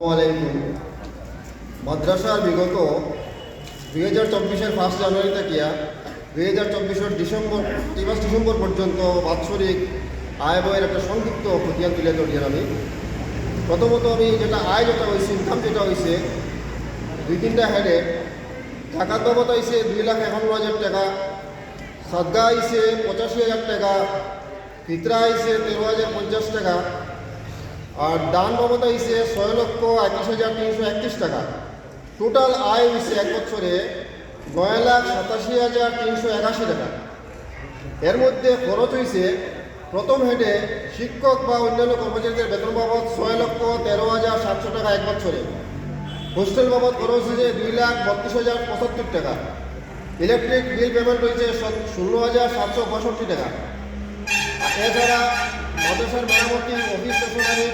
আলাইকুম মাদ্রাসার বিগত দুই হাজার চব্বিশের ফার্স্ট জানুয়ারি থেকে দুই হাজার চব্বিশের ডিসেম্বর তিরিশ ডিসেম্বর পর্যন্ত বাৎসরিক আয় বইয়ের একটা সংক্ষিপ্ত খতিয়ান তুলে ধরিয়েন আমি। প্রথমত আমি যেটা আয় যেটা হয়েছে ইনকাম যেটা হয়েছে, দুই তিনটা হেডে জাকাত বাবদ হয়েছে দুই লাখ একান্ন হাজার টাকা, সাদগা আইছে পঁচাশি হাজার টাকা, ফিতরা আইছে তেরো হাজার পঞ্চাশ টাকা আর দান বাবদ হয়েছে ছয় লক্ষ একত্রিশ হাজার তিনশো একত্রিশ টাকা। টোটাল আয় হয়েছে এক বছরে নয় লাখ সাতাশি হাজার তিনশো একাশি টাকা। এর মধ্যে খরচ হয়েছে প্রথম হেডে শিক্ষক বা অন্যান্য কর্মচারীদের বেতন বাবদ ছয় লক্ষ তেরো হাজার সাতশো টাকা এক বছরে। হোস্টেল বাবদ খরচ হয়েছে দুই লাখ বত্রিশ হাজার পঁচাত্তর টাকা। ইলেকট্রিক বিল পেমেন্ট হয়েছে ষোলো হাজার সাতশো পঁয়ষট্টি টাকা। এছাড়া মাদ্রাসার মেরামতি, অফিস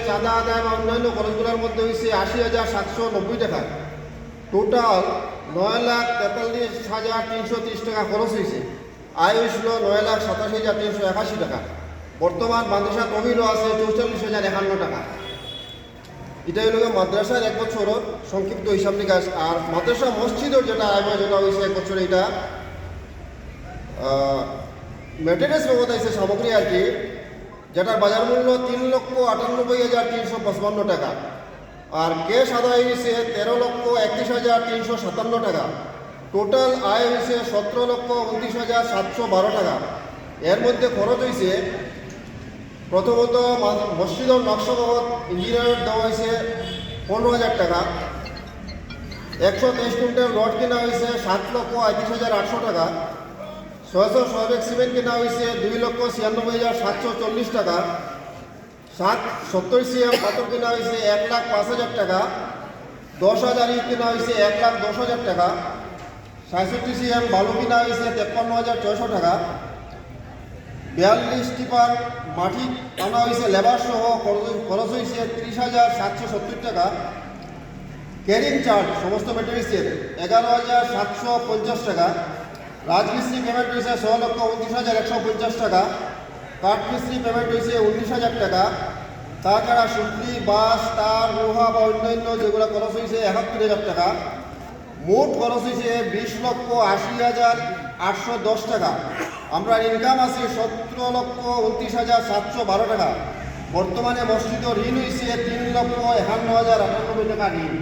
চাঁদা আদায় বা অন্যান্য খরচগুলোর মধ্যে হয়েছে আশি হাজার সাতশো নব্বই টাকা। টোটাল নয় লাখ তেতাল্লিশ হাজার তিনশো তিরিশ টাকা খরচ হয়েছে। আয় হয়েছিল নয় লাখ সাতাশি হাজার তিনশো একাশি টাকা। বর্তমান মাদ্রাসা তহবিলও আছে চৌচল্লিশ হাজার একান্ন টাকা। এটাই হলো মাদ্রাসার এক বছর সংক্ষিপ্ত হিসাব নিকাশ। আর মাদ্রাসা মসজিদের যেটা আয় যেটা হয়েছে এক বছর এটা মেটেরিয়ালস বাবদ আছে সামগ্রী আর কি। যেটার বাজার মূল্য তিন লক্ষ আটানব্বই হাজার তিনশো পঁচপান্ন টাকা। আর ক্যাশ আদায় হয়েছে তেরো লক্ষ একত্রিশ হাজার তিনশো সাতান্ন টাকা। টোটাল আয় হয়েছে সতেরো লক্ষ উনত্রিশ হাজার সাতশো বারো টাকা। এর মধ্যে খরচ হয়েছে, প্রথমত মসজিদের নকশা বাবদ ইঞ্জিনিয়ার দেওয়া হয়েছে পনেরো হাজার টাকা। একশো তেইশ কুইন্টাল রড কেনা হয়েছে সাত লক্ষ আটত্রিশ হাজার আটশো টাকা। ছয়শো ছয় সিমেন্ট কেনা হয়েছে দুই লক্ষ ছিয়ানব্বই হাজার সাতশো চল্লিশ টাকা। সাত সত্তর সিএম পাথর কেনা হয়েছে এক লাখ পাঁচ হাজার টাকা। দশ হাজার ইট কেনা হয়েছে এক লাখ দশ হাজার টাকা। সাতষট্টি সিএম বালু কেনা হয়েছে তেপ্পান্ন হাজার ছয়শো টাকা। বিয়াল্লিশ টিপার মাটি আনা হয়েছে লেবার সহ খরচ হয়েছে ত্রিশ হাজার সাতশো সত্তর টাকা। ক্যারিং চার্জ সমস্ত মেটেরিয়ালসের এগারো হাজার সাতশো পঞ্চাশ টাকা। রাজমিস্ত্রি পেমেন্ট হয়েছে ছ লক্ষ উনত্রিশ হাজার একশো পঞ্চাশ টাকা। কাঠ মিস্ত্রি পেমেন্ট হয়েছে উনিশ হাজার টাকা। তাছাড়া সুতলি বাস তার, লোহা বা অন্যান্য যেগুলো খরচ হয়েছে একাত্তর হাজার টাকা। মোট খরচ হয়েছে বিশ লক্ষ আশি হাজার আটশো দশ টাকা। আমরা ইনকাম আছে সতেরো লক্ষ উনত্রিশ হাজার সাতশো বারো টাকা। বর্তমানে মসজিদ ঋণ হয়েছে তিন লক্ষ একান্ন হাজার আটানব্বই টাকা ঋণ।